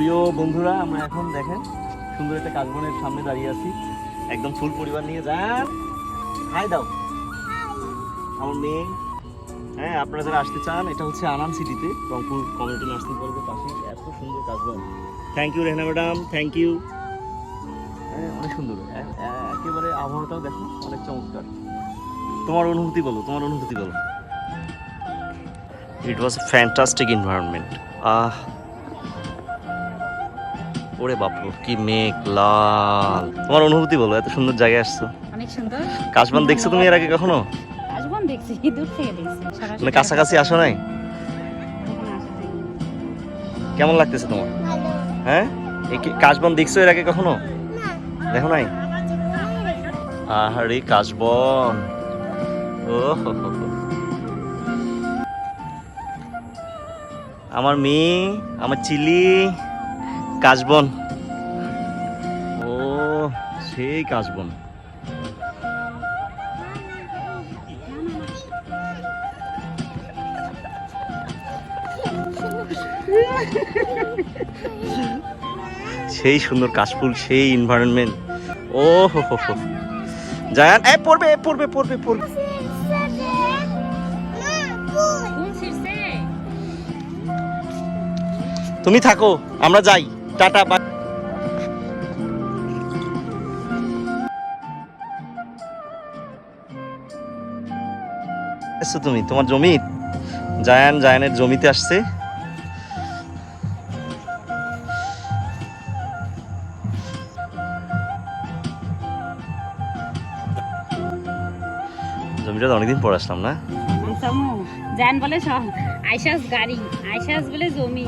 প্রিয় বন্ধুরা, আমরা এখন দেখেন সুন্দর একটা কাশবনের সামনে দাঁড়িয়ে আছি। একদম ফুল পরিবার নিয়ে। যান হাই দাও। আমার মেয়ে। হ্যাঁ আপনারা যারা আসতে চান, এটা হচ্ছে আনান সিটিতে, রংপুর কমিউনিটি নার্সিং কলেজের পাশে এত সুন্দর কাশবন thank you Rehna madam thank you হ্যাঁ অনেক সুন্দর। একেবারে আবহাওয়াটাও দেখো, অনেক চমৎকার। তোমার অনুভূতি বলো, তোমার অনুভূতি বলো। It was fantastic environment ah. ওরে বাপু কি মেঘ লাল। তোমার অনুভূতি বলো এত সুন্দর জায়গায় আসছো। অনেক সুন্দর। কাশবন দেখছ তুমি এর আগে কখনো? আসবান দেখছি দূর থেকে দেখছি। মানে কাছাকাছি আসো নাই। কেমন লাগতেছে তোমার? হ্যাঁ? কাশবন দেখছ এর আগে কখনো? দেখো নাই? আহারে কাশবন। ও। আমার মেয়ে আমার চিলি। কাশবন। ও, সেই কাশবন। সেই সুন্দর কাশফুল, সেই এনভায়রনমেন্ট ও, হো হো হো। জায়ান, এ, পড়বে এ, পড়বে পড়বে পড়বে। তুমি থাকো, আমরা যাই। টাটা বাই এসছো তুমি তোমার জমি? জায়ান জায়ানের জমিতে আসছে। জমিটা তো অনেকদিন পর আসলাম না? জান বলে সব আইসাস গাড়ি। আইসাস বলে জমি।